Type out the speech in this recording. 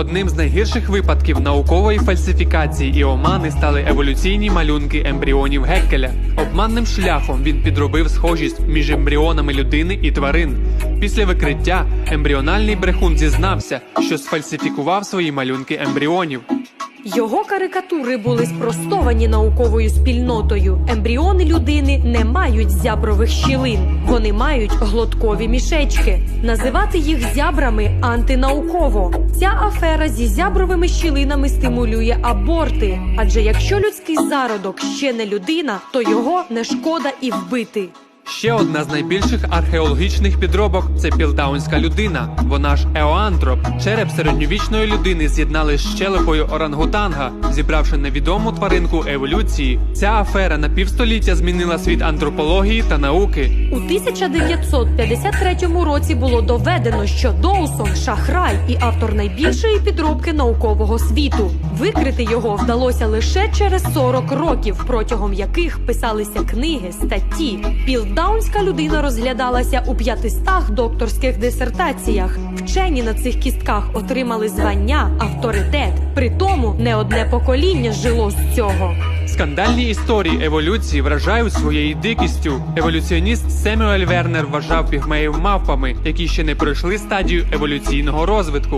Одним з найгірших випадків наукової фальсифікації і омани стали еволюційні малюнки ембріонів Геккеля. Обманним шляхом він підробив схожість між ембріонами людини і тварин. Після викриття ембріональний брехун зізнався, що сфальсифікував свої малюнки ембріонів. Його карикатури були спростовані науковою спільнотою. Ембріони людини не мають зябрових щілин, вони мають глоткові мішечки. Називати їх зябрами антинауково. Ця афера зі зябровими щілинами стимулює аборти. Адже якщо людський зародок ще не людина, то його не шкода і вбити. Ще одна з найбільших археологічних підробок це пілдаунська людина. Вона ж еоантроп. Череп середньовічної людини з'єднали з щелепою орангутанга, зібравши невідому тваринку еволюції. Ця афера на півстоліття змінила світ антропології та науки. У 1953 році було доведено, що Доусон шахрай і автор найбільшої підробки наукового світу. Викрити його вдалося лише через 40 років, протягом яких писалися книги, статті. Пілдаунська людина розглядалася у 500 докторських дисертаціях. Вчені на цих кістках отримали звання, авторитет. Притому не одне покоління жило з цього. Скандальні історії еволюції вражають своєю дикістю. Еволюціоніст Семюель Вернер вважав пігмеїв мавпами, які ще не пройшли стадію еволюційного розвитку.